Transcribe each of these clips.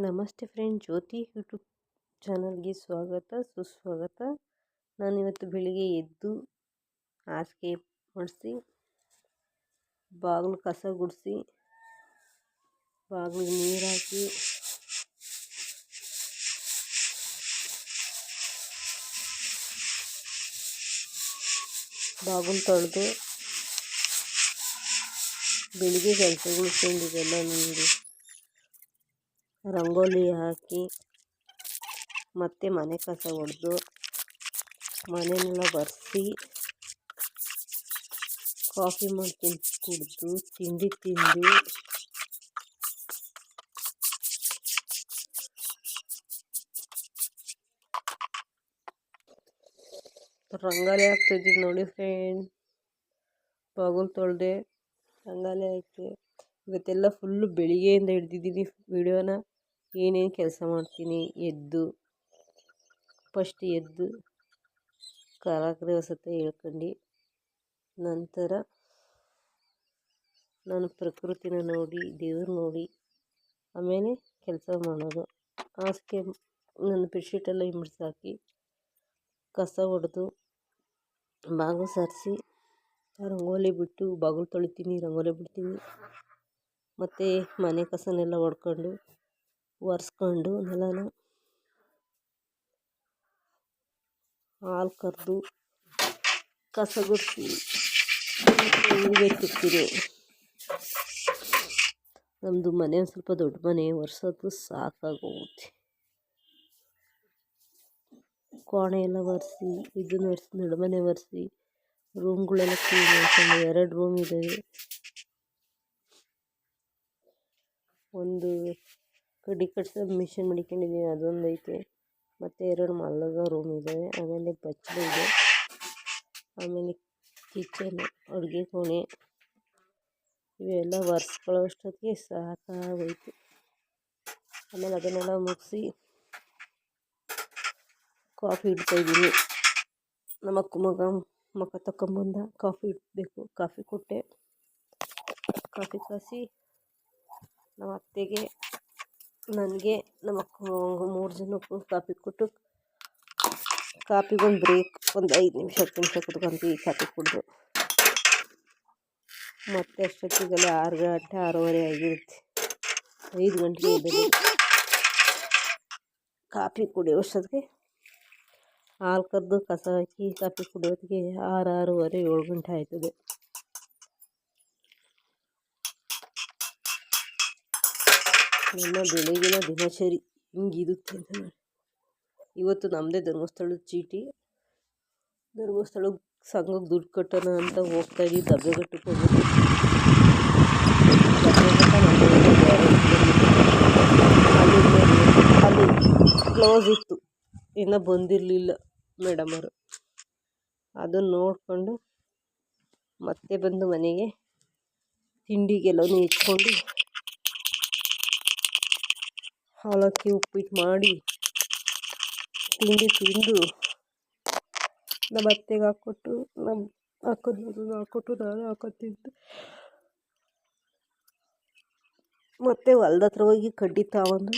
ನಮಸ್ತೆ ಫ್ರೆಂಡ್, ಜ್ಯೋತಿ ಯೂಟ್ಯೂಬ್ ಚಾನಲ್ಗೆ ಸ್ವಾಗತ, ಸುಸ್ವಾಗತ. ನಾನಿವತ್ತು ಬೆಳಿಗ್ಗೆ ಎದ್ದು ಹಾಸಿಗೆ ಮಾಡಿಸಿ, ಬಾಗಿಲು ಕಸ ಗುಡಿಸಿ, ಬಾಗಿಲಿಗೆ ನೀರು ಹಾಕಿ, ಬಾಗಿಲು ತೊಳೆದು, ಬೆಳಿಗ್ಗೆ ಕೆಲಸಗಳು ಸೇರಿದೆಲ್ಲ ನನಗೆ ರಂಗೋಲಿ ಹಾಕಿ ಮತ್ತು ಮನೆ ಕಸ ಹೊಡೆದು ಮನೆಯೆಲ್ಲ ಒರೆಸಿ ಕಾಫಿ ಮಾಡ್ಕೊಂಡು ಕುಡಿದು ತಿಂಡಿ ತಿಂದು ರಂಗೋಲಿ ಹಾಕ್ತಿದ್ದೀನಿ ನೋಡಿ ಫ್ರೆಂಡ್ ಬಾಗಿಲು ತೊಳೆದೆ ರಂಗೋಲಿ ಹಾಕಿ. ಇವತ್ತೆಲ್ಲ ಫುಲ್ಲು ಬೆಳಿಗ್ಗೆಯಿಂದ ಹಿಡ್ದಿದ್ದೀನಿ ವಿಡಿಯೋನ ಏನೇನು ಕೆಲಸ ಮಾಡ್ತೀನಿ? ಎದ್ದು, ಫಸ್ಟ್ ಎದ್ದು ಕರಾಗ್ರೆ ವಸತಿ ಹೇಳ್ಕೊಂಡು, ನಂತರ ನಾನು ಪ್ರಕೃತಿನ ನೋಡಿ, ದೇವ್ರು ನೋಡಿ, ಆಮೇಲೆ ಕೆಲಸ ಮಾಡೋದು. ಹಾಸಿಗೆ ನನ್ನ ಬೆಡ್ಶೀಟೆಲ್ಲ ಹಿಂಬಿಡ್ಸಾಕಿ ಕಸ ಹೊಡೆದು ಬಾಗಿಲು ಸಾರಿಸಿ, ರಂಗೋಲಿ ಬಿಟ್ಟು ಬಾಗಿಲು ತೊಳಿತೀನಿ, ರಂಗೋಲಿ ಬಿಡ್ತೀನಿ. ಮತ್ತು ಮನೆ ಕಸನೆಲ್ಲ ಹೊಡ್ಕೊಂಡು ಒರೆಸ್ಕೊಂಡು ನೆಲನ ಹಾಲು ಕರೆದು ಕಸ ಗುಡಿಸಿ ತಿಕ್ತೀನಿ ನಮ್ಮದು ಮನೆ ಒಂದು ಸ್ವಲ್ಪ ದೊಡ್ಡ ಮನೆ, ಒರೆಸೋದು ಸಾಕಾಗೋಗುತ್ತೆ. ಕೋಣೆ ಎಲ್ಲ ಒರೆಸಿ ಇದನ್ನು ಒರೆಸಿ, ನಡುಮನೆ ಒರೆಸಿ, ರೂಮ್ಗಳೆಲ್ಲ ಕ್ಲೀನ್ ಮಾಡ್ಕೊಂಡು ಎರಡು ರೂಮ್ ಇದ್ದಾವೆ ಒಂದು ಕಡ್ಡಿ ಕಟ್ಸೋ ಮಿಷಿನ್ ಮಡಿಕೊಂಡಿದ್ದೀನಿ ಅದೊಂದು ಐತೆ. ಮತ್ತು ಎರಡು ಮಲಗೋ ರೂಮ್ ಇದ್ದಾವೆ ಆಮೇಲೆ ಬಚ್ಚಲು ಇದೆ. ಆಮೇಲೆ ಕಿಚನ್ ಅಡುಗೆ ಕೋಣೆ. ಇವೆಲ್ಲ ಒರೆಸ್ಕೊಳ್ಳೋ ಅಷ್ಟೊತ್ತಿಗೆ ಸಾಕಾಗೋಯ್ತು. ಆಮೇಲೆ ಅದನ್ನೆಲ್ಲ ಮುಗಿಸಿ ಕಾಫಿ ಇಡ್ತಾಯಿದ್ದೀನಿ ನಮ್ಮ ಅಕ್ಕ ಮಗ ಮಗ ತಗೊಂಬಂದ ಕಾಫಿ ಇಡಬೇಕು. ಕಾಫಿ ಕೊಟ್ಟೆ. ಕಾಫಿ ಕಾಸಿ ನಮ್ಮ ಅತ್ತೆಗೆ ನನಗೆ ನಮ್ಮ ಅಕ್ಕ ಮೂರು ಜನಕ್ಕೂ ಕಾಫಿ ಕೊಟ್ಟು ಕಾಫಿಗೊಂದು ಬ್ರೇಕ್ ಒಂದು ಐದು ನಿಮಿಷ, ಹತ್ತು ನಿಮಿಷ ಕುತ್ಕೊಂತೀವಿ ಕಾಫಿ ಕುಡಿದು. ಮತ್ತೆ ಅಷ್ಟೊತ್ತಿಗೆಲ್ಲ ಆರು ಗಂಟೆ, ಆರೂವರೆ ಆಗಿರುತ್ತೆ. ಐದು ಗಂಟೆಗೆ ಎದ್ದು ಕಾಫಿ ಕುಡಿಯೋಷ್ಟೊತ್ತಿಗೆ ಹಾಲು ಕರೆದು ಕಸ ಹಾಕಿ ಕಾಫಿ ಕುಡಿಯೋತ್ತಿಗೆ ಆರು, ಆರೂವರೆ ಏಳು ಗಂಟೆ ಆಯ್ತದೆ. ನನ್ನ ಬೆಳಗಿನ ದಿನಚರಿ ಹಿಂಗಿರುತ್ತೆ ಅಂತ ಇವತ್ತು ನಮ್ಮದೇ ಧರ್ಮಸ್ಥಳದ ಚೀಟಿ. ಧರ್ಮಸ್ಥಳ ಸಂಘಕ್ಕೆ ದುಡ್ಡು ಕಟ್ಟೋಣ ಅಂತ ಹೋಗ್ತಾ ಇದ್ದೀವಿ ದಬ್ಬೆಘಟ್ಟಕ್ಕೆ ಹೋಗ್ಬೇಕು. ಅಲ್ಲಿ ಕ್ಲೋಸ್ ಇತ್ತು. ಇನ್ನೂ ಬಂದಿರಲಿಲ್ಲ ಮೇಡಮರು ಅದನ್ನು ನೋಡಿಕೊಂಡು ಮತ್ತೆ ಬಂದು ಮನೆಗೆ ತಿಂಡಿಗೆಲ್ಲನೂ ಇಟ್ಕೊಂಡು ಅವಲಕ್ಕಿ ಉಪ್ಪಿಟ್ಟು ಮಾಡಿ, ತಿಂಡಿ ತಿಂದು, ನಮ್ಮ ಅತ್ತೆಗೆ ಹಾಕ್ಕೊಟ್ಟು ನಮ್ಮ ಅಕ್ಕನ ಹಾಕ್ಕೊಟ್ಟು ನಾನು ಹಾಕೊಂಡು ತಿಂದು. ಮತ್ತು ಹೊಲ್ದ ಹತ್ರ ಹೋಗಿ ಕಡ್ಡಿ ತಗೊಂಡು,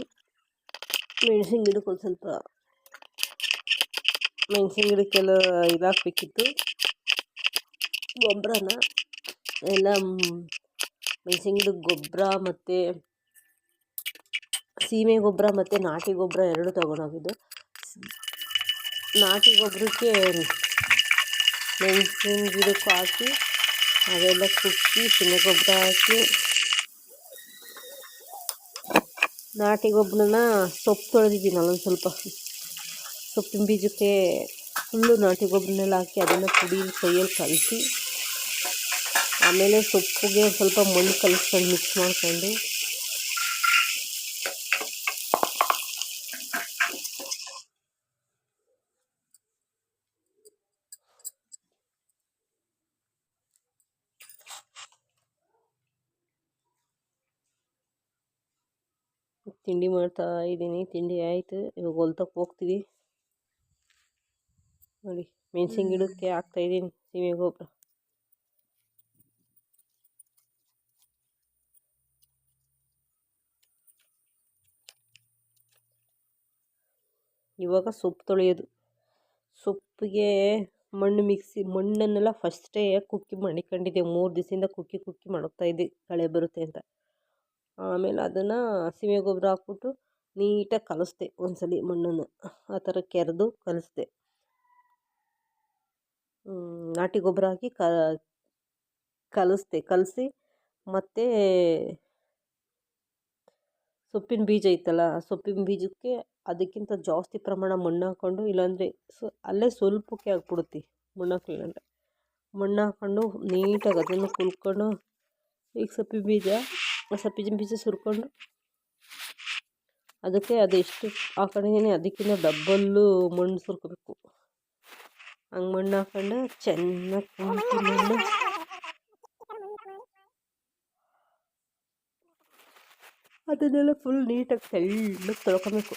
ಮೆಣಸಿನ ಗಿಡಕ್ಕೆ ಒಂದು ಸ್ವಲ್ಪ ಮೆಣಸಿನ ಗಿಡಕ್ಕೆಲ್ಲ ಇದಾಕಬೇಕಿತ್ತು ಗೊಬ್ಬರನ ಎಲ್ಲ ಮೆಣಸಿನ ಗಿಡಕ್ಕೆ ಗೊಬ್ಬರ ಮತ್ತು ಸೀಮೆ ಗೊಬ್ಬರ ಮತ್ತು ನಾಟಿ ಗೊಬ್ಬರ ಎರಡು ತೊಗೊಂಡೋಗಿದ್ದು. ನಾಟಿ ಗೊಬ್ಬರಕ್ಕೆ ಮೆಣಸಿನ ಗಿಡಕ್ಕೆ ಹಾಕಿ, ಅವೆಲ್ಲ ಕುಟ್ಟಿ ಸೀಮೆ ಗೊಬ್ಬರ ಹಾಕಿ, ನಾಟಿ ಗೊಬ್ಬರನ ಸೊಪ್ಪು ತೊಳೆದಿದ್ದೀನಿ ಅಲ್ಲೊಂದು ಸ್ವಲ್ಪ. ಸೊಪ್ಪಿನ ಬೀಜಕ್ಕೆ ಫುಲ್ಲು ನಾಟಿ ಗೊಬ್ಬರನೆಲ್ಲ ಹಾಕಿ ಅದನ್ನು ಪುಡಿ ಕೈಯಲ್ಲಿ ಕಲಸಿ, ಆಮೇಲೆ ಸೊಪ್ಪಿಗೆ ಸ್ವಲ್ಪ ಮಣ್ಣು ಕಲಿಸ್ಕೊಂಡು ಮಿಕ್ಸ್ ಮಾಡ್ಕೊಂಡು ತಿಂಡಿ ಮಾಡ್ತಾ ಇದ್ದೀನಿ. ತಿಂಡಿ ಆಯಿತು. ಇವಾಗ ಹೊಲ್ತಕ್ಕೆ ಹೋಗ್ತೀವಿ. ನೋಡಿ ಮೆಣಸಿನ ಗಿಡಕ್ಕೆ ಹಾಕ್ತಾಯಿದ್ದೀನಿ ಸೀಮೆ ಗೊಬ್ಬರ. ಇವಾಗ ಸೊಪ್ಪು ತೊಳೆಯೋದು. ಸೊಪ್ಪಿಗೆ ಮಣ್ಣು ಮಿಕ್ಸಿ ಮಣ್ಣನ್ನೆಲ್ಲ ಫಸ್ಟೇ ಕುಕ್ಕಿ ಮಾಡಿಕೊಂಡಿದ್ದೆ. ಮೂರು ದಿವಸದಿಂದ ಕುಕ್ಕಿ ಕುಕ್ಕಿ ಮಡಗ್ತಾಯಿದ್ದೆ ಕಳೆ ಬರುತ್ತೆ ಅಂತ. ಆಮೇಲೆ ಅದನ್ನು ಹಸಿವೆ ಗೊಬ್ಬರ ಹಾಕ್ಬಿಟ್ಟು ನೀಟಾಗಿ ಕಲಸ್ದೆ ಒಂದ್ಸಲ ಮಣ್ಣನ್ನು. ಆ ಥರ ಕೆರೆದು ಕಲಸ್ದೆ. ನಾಟಿ ಗೊಬ್ಬರ ಹಾಕಿ ಕ, ಕಲಸಿದೆ. ಕಲಸಿ ಮತ್ತು ಸೊಪ್ಪಿನ ಬೀಜ ಇತ್ತಲ್ಲ ಸೊಪ್ಪಿನ ಬೀಜಕ್ಕೆ ಅದಕ್ಕಿಂತ ಜಾಸ್ತಿ ಪ್ರಮಾಣ ಮಣ್ಣು ಹಾಕ್ಕೊಂಡು ಇಲ್ಲಾಂದರೆ ಸೊ, ಅಲ್ಲೇ ಸ್ವಲ್ಪಕ್ಕೆ ಆಗ್ಬಿಡುತ್ತೆ ಮಣ್ಣು ಹಾಕ್ಲಿಲ್ಲ ಮಣ್ಣು ಹಾಕ್ಕೊಂಡು ನೀಟಾಗಿ ಅದನ್ನು ಕುಲ್ಕೊಂಡು, ಈಗ ಸೊಪ್ಪಿನ ಬೀಜ ಆ ಸೊಪ್ಪಿನ ಬೀಜ ಸುರ್ಕೊಂಡು. ಅದಕ್ಕೆ ಅದೆಷ್ಟು ಹಾಕೊಂಡಿದ್ದೀನಿ ಅದಕ್ಕಿಂತ ಡಬ್ಬಲ್ಲು ಮಣ್ಣು ಸುರ್ಕೋಬೇಕು. ಹಂಗೆ ಮಣ್ಣು ಹಾಕ್ಕೊಂಡು ಚೆನ್ನಾಗಿ ಕುಂತು ಮಣ್ಣು. ಅದನ್ನೆಲ್ಲ ಫುಲ್ ನೀಟಾಗಿ ತೆಳ್ಳಗೆ ತೊಳ್ಕೊಬೇಕು.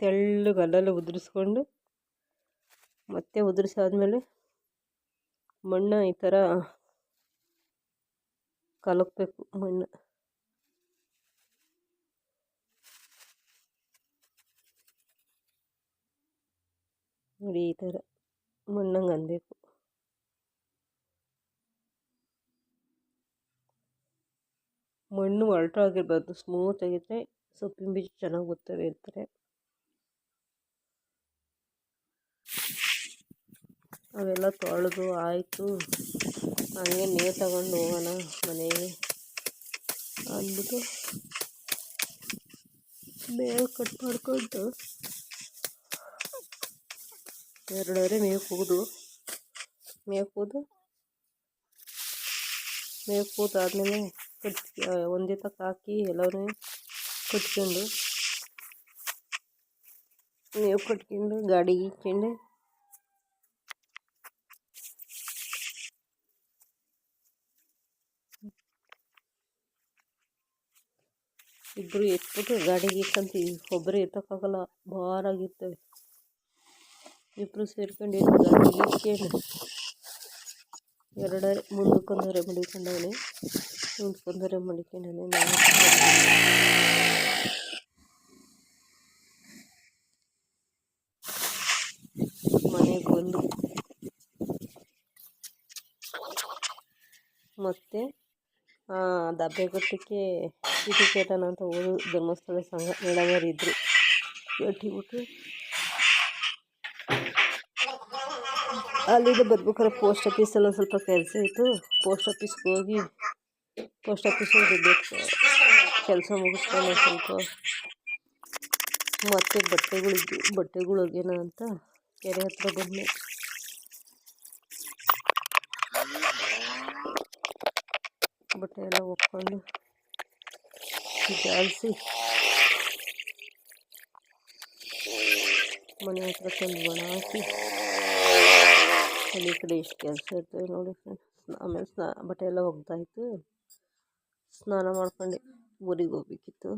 ತೆಳ್ಳಗೆ ಅಲ್ಲೆಲ್ಲ ಉದುರಿಸ್ಕೊಂಡು ಮತ್ತೆ ಉದುರಿಸಾದ್ಮೇಲೆ ಮಣ್ಣು ಈ ಥರ ಕಲಕಬೇಕು ಮಣ್ಣು. ನೋಡಿ ಈ ಥರ ಮಣ್ಣಂಗೆ ಅನ್ಬೇಕು ಮಣ್ಣು ಒರಟಾಗಿರ್ಬಾರ್ದು ಸ್ಮೂತ್ ಆಗಿದ್ರೆ ಸೊಪ್ಪಿನ ಬೀಜ ಚೆನ್ನಾಗಿ ಬರ್ತವೆ ಅಂತಾರೆ. ಅವೆಲ್ಲ ತೊಳೆದು ಆಯಿತು. ಹಂಗೆ ನೀರು ತಗೊಂಡು ಹೋಗೋಣ ಮನೆಗೆ. ಅಂದ್ಬಿಟ್ಟು ಮೇವು ಕಟ್ ಮಾಡ್ಕೊಂಡು ಎರಡೂವರೆ ಮೇವು ಕೂದು. ಮೇವು ಕೂದು. ಮೇವು ಕೂದು ಆದಮೇಲೆ ಕಟ್ ಒಂದೇ ತಕ್ಕ ಹಾಕಿ ಎಲ್ಲರೂ ಕಟ್ಕೊಂಡು, ಮೇವು ಕಟ್ಕೊಂಡು ಗಾಡಿಗೆ ಇಕ್ಕೊಂಡು ಇಬ್ಬರು ಎತ್ಬಿಟ್ಟು ಗಾಡಿಗೆ ಇಕ್ಕಂತೀವಿ. ಒಬ್ಬರು ಎತ್ತಕ್ಕಾಗಲ್ಲ. ಭಾರಾಗಿರ್ತವೆ ಇಬ್ಬರು ಸೇರ್ಕೊಂಡು ಎತ್ತು ಗಾಡಿಗೆ ಇಕ್ಕೊಂಡು ಎರಡರೆ ಮುಂದಕ್ಕೊಂದರೆ ಮಡಿಕೊಂಡವನೆ ಮುಂದಕ್ಕೊಂದರೆ ಮಡಿಕೊಂಡವನೆ ನಾನು ಮನೆಗೆ ಬಂದು ಮತ್ತು ದಬ್ಬೆಘಟ್ಟಕ್ಕೆ ಇದು ಕೇಳೋಣ ಅಂತ ಹೋದ್ರು ಧರ್ಮಸ್ಥಳ ಸಂಘ ಮೇಡಮರು ಇದ್ದರು ಕಟ್ಟಿಬಿಟ್ಟು ಅಲ್ಲಿಂದ ಬರ್ಬೇಕಾದ್ರೆ ಪೋಸ್ಟ್ ಆಫೀಸಲ್ಲಿ ಒಂದು ಸ್ವಲ್ಪ ಕೆಲಸ ಇತ್ತು. ಪೋಸ್ಟ್ ಆಫೀಸ್ಗೆ ಹೋಗಿ ಪೋಸ್ಟ್ ಆಫೀಸಲ್ಲಿ ದುಡ್ಡು ಕೆಲಸ ಮುಗಿಸ್ಕೊಂಡು ಸ್ವಲ್ಪ ಮತ್ತೆ ಬಟ್ಟೆಗಳಿದ್ದು ಬಟ್ಟೆಗಳು ಒಗೆಯೋಣ ಅಂತ ಕೆರೆ ಹತ್ರ ಬಂದೆ ಎಲ್ಲ ಒಕ್ಕೊಂಡು ಜಾಲಿಸಿ ಮನೆ ಹತ್ರ ತಂದು ಒಣ ಹಾಕಿ ಅಲ್ಲಿ ಕಡೆ ಎಷ್ಟು ಕೆಲಸ ಇರ್ತದೆ ನೋಡಿ ಫ್ರೆಂಡ್ಸ್ ಆಮೇಲೆ ಸ್ನಾ, ಬಟ್ಟೆ ಎಲ್ಲ ಒಗ್ದಾಯಿತು. ಸ್ನಾನ ಮಾಡ್ಕೊಂಡು. ಊರಿಗೆ ಹೋಗ್ಬೇಕಿತ್ತು.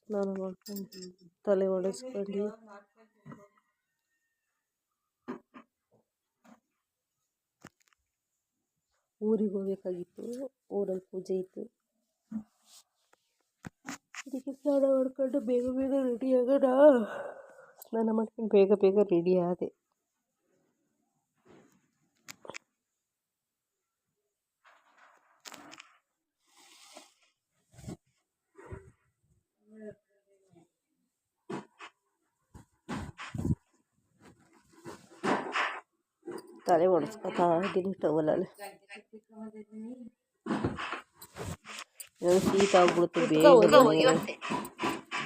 ಸ್ನಾನ ಮಾಡ್ಕೊಂಡು ತಲೆ ಒಡಿಸ್ಕೊಂಡು ಊರಿಗೆ ಹೋಗ್ಬೇಕಾಗಿತ್ತು ಊರಲ್ಲಿ ಪೂಜೆ ಇತ್ತು. ಅದಕ್ಕೆ ಸ್ನಾನ ಮಾಡ್ಕೊಂಡು ಬೇಗ ಬೇಗ ರೆಡಿ ಆಗೋಣ. ಸ್ನಾನ ಮಾಡ್ಕೊಂಡು ಬೇಗ ಬೇಗ ರೆಡಿ ಆದೆ. ತಲೆ ಒಡಿಸ್ಕೊತಾ ಇದ್ದೀನಿ ಟವಲಲ್ಲಿ ಏನೋ ಶೀತ ಆಗ್ಬಿಡುತ್ತೆ ಬೇಗ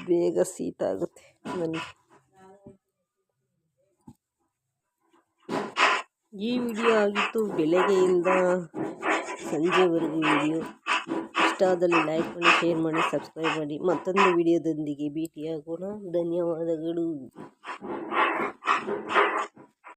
ಬೇಗ ಶೀತ ಆಗುತ್ತೆ ನನಗೆ ಈ ವಿಡಿಯೋ ಆಗಿತ್ತು ಬೆಳಗ್ಗೆಯಿಂದ ಸಂಜೆವರೆಗೂ ವಿಡಿಯೋ. ಇಷ್ಟ ಆದಲ್ಲಿ ಲೈಕ್ ಮಾಡಿ ಶೇರ್ ಮಾಡಿ ಸಬ್ಸ್ಕ್ರೈಬ್ ಮಾಡಿ. ಮತ್ತೊಂದು ವಿಡಿಯೋದೊಂದಿಗೆ ಭೇಟಿಯಾಗೋಣ. ಧನ್ಯವಾದಗಳು.